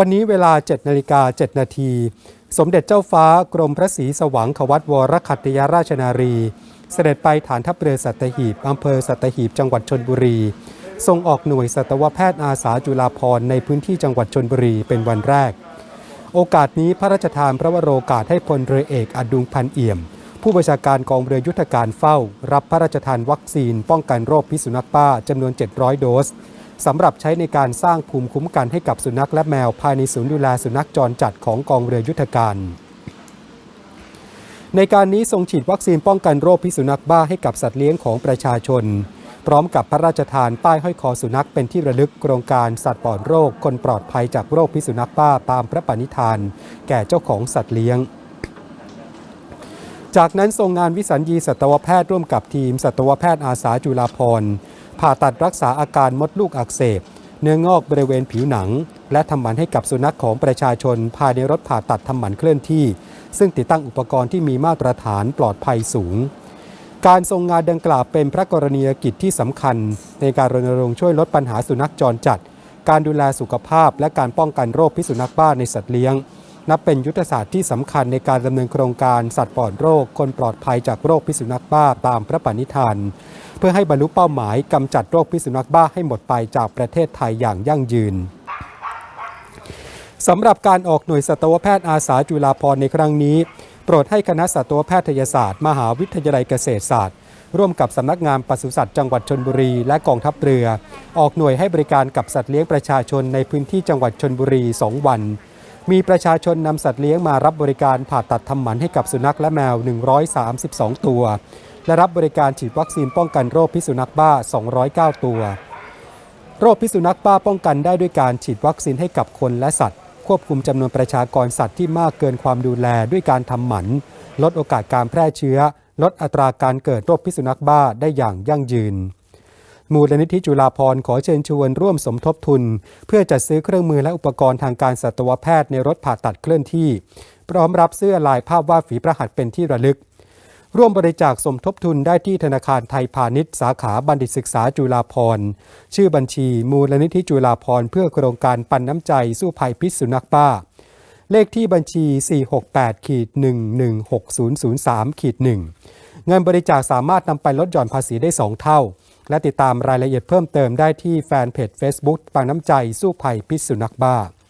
วันนี้เวลา 7นาฬิกา7นาทีสมเด็จเจ้าฟ้ากรมพระศรีสว่างขวัตวรคัตยราชนารี เสด็จไปฐานทัพเรือสัตหีบอำเภอสัตหีบจังหวัดชนบุรี ทรงออกหน่วยสัตวแพทย์อาสาจุฬาภรณ์ในพื้นที่จังหวัดชนบุรีเป็นวันแรก โอกาสนี้พระราชทานพระวโรกาสให้พลเรือเอกอดุงพันเอี่ยม ผู้บัญชาการกองเรือยุทธการเฝ้า รับพระราชทานวัคซีน ป้องกันโรคพิษสุนัขบ้าจำนวน 700 โดส สำหรับใช้ในการสร้างภูมิคุ้มกันให้กับสุนัขและแมวภายในศูนย์ดูแลสุนัขจรจัดของกองเรือยุทธการ ในการนี้ทรงฉีดวัคซีนป้องกันโรคพิษสุนัขบ้าให้กับสัตว์เลี้ยงของประชาชน พร้อมกับพระราชทานป้ายห้อยคอสุนัขเป็นที่ระลึกโครงการสัตว์ปลอดโรคคนปลอดภัยจากโรคพิษสุนัขบ้าตามพระปณิธาน แก่เจ้าของสัตว์เลี้ยงจากนั้นทรงงานวิสัญญีสัตวแพทย์ร่วมกับทีมสัตวแพทย์อาสาจุฬาภร ผ่าตัดรักษาอาการมดลูกอักเสบ เนื้องอกบริเวณผิวหนัง และทำหมันให้กับสุนัขของประชาชน ภายในรถผ่าตัดทำหมันเคลื่อนที่ ซึ่งติดตั้งอุปกรณ์ที่มีมาตรฐานปลอดภัยสูง การทรงงานดังกล่าวเป็นพระกรณียกิจที่สำคัญ ในการรณรงค์ช่วยลดปัญหาสุนัขจรจัด การดูแลสุขภาพ และการป้องกันโรคพิษสุนัขบ้าในสัตว์เลี้ยง นับเป็นยุทธศาสตร์ที่สำคัญในการดำเนินโครงการสัตว์ปลอดโรค คนปลอดภัยจากโรคพิษสุนัขบ้าตามพระปณิธาน เพื่อให้บรรลุเป้าหมายกำจัดโรคพิษสุนัขบ้าให้หมดไปจากประเทศไทยอย่างยั่งยืนสำหรับการออกหน่วยสัตวแพทย์อาสาจุฬาภรณ์ในครั้งนี้ โปรดให้คณะสัตวแพทยศาสตร์ มหาวิทยาลัยเกษตรศาสตร์ ร่วมกับสำนักงานปศุสัตว์จังหวัดชนบุรี และกองทัพเรือ ออกหน่วยให้บริการกับสัตว์เลี้ยงประชาชนในพื้นที่จังหวัดชนบุรี 2 วัน มีประชาชนนำสัตว์เลี้ยงมารับบริการผ่าตัดทำหมันให้กับสุนัขและแมว 132 ตัว และรับบริการฉีดวัคซีนป้องกันโรคพิษสุนัขบ้า 209 ตัว โรคพิษสุนัขบ้าป้องกันได้ด้วยการฉีดวัคซีนให้กับคนและสัตว์ ควบคุมจำนวนประชากรสัตว์ที่มากเกินความดูแลด้วยการทำหมัน ลดโอกาสการแพร่เชื้อ ลดอัตราการเกิดโรคพิษสุนัขบ้าได้อย่างยั่งยืนมูลนิธิจุฬาภรขอเชิญชวนร่วมสมทบทุน เพื่อจัดซื้อเครื่องมือและอุปกรณ์ทางการสัตวแพทย์ในรถผ่าตัดเคลื่อนที่ พร้อมรับเสื้อลายภาพวาดฝีพระหัตถ์เป็นที่ระลึก ร่วมบริจาคสมทบทุนได้ที่ธนาคารไทยพาณิชย์สาขาบัณฑิตศึกษาจุฬาภรณ์ชื่อบัญชีมูลนิธิจุฬาภรณ์เพื่อโครงการปันน้ำใจสู้ภัยพิษสุนัขบ้า เลขที่บัญชี 468ขีด116003ขีด1เงินบริจาคสามารถนำไปลดหย่อนภาษีได้ 2 เท่า และติดตามรายละเอียดเพิ่มเติมได้ที่แฟนเพจ Facebook ปันน้ำใจสู้ภัยพิษสุนัขบ้า